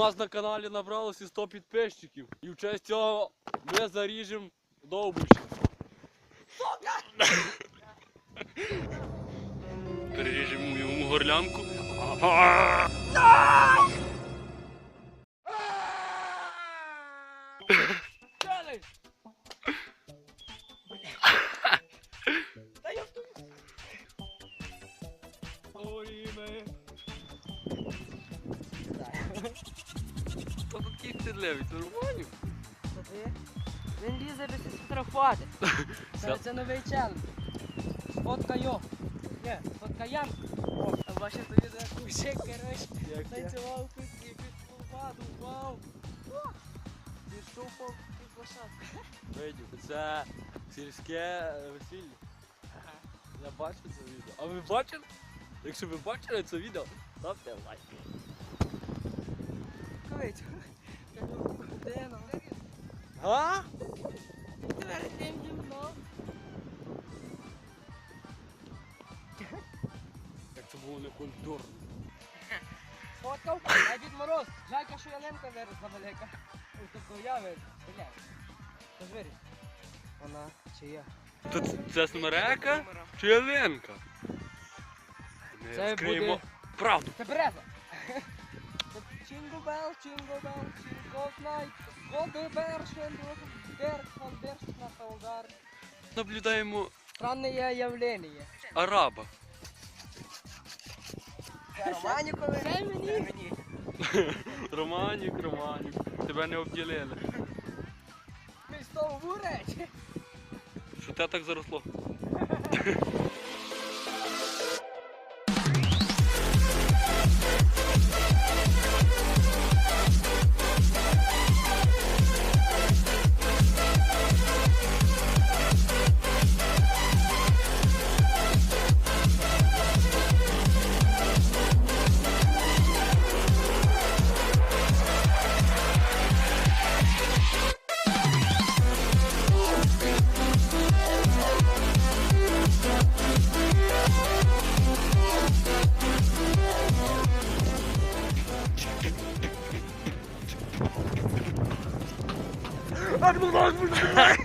нас на каналі набралося 100 підписчиків. І в честь цього ми заріжемо довбуша. Переріжемо йому горлянку. Та такий стидлевий, нормально. Він лізе без сфотографувати. Це, новий челендж. Фотка йо. Ні, фотка ям. О, а бачите, тобі за кусик, коротше. Як? Танцював під воду, вау. Пішов по під лошадку. Видів, це сільське е, весілля. Я бачив це відео. А ви бачили? Якщо ви бачили це відео, ставте лайк. Де ну? А? Гімно. Як це було не культурно. Фоткав, а Дід Мороз. Жалька, що ялинка виросла велика. Ось тобто я виріс. Блядь. Виріс. Вона чи я? То це, це смерека чи ялинка? Ми Це буде- правду. Це береза. Чинго бел, чинго бел, чинго найт. Годи бершен, берхан, бершен на Халгар. Наблюдаємо Странне явлення. араба. Це Романікове. Це мені. Романік, Романік. Тебе не обділили. Христов буреч. Що те так заросло? Hadi buradan, buradan.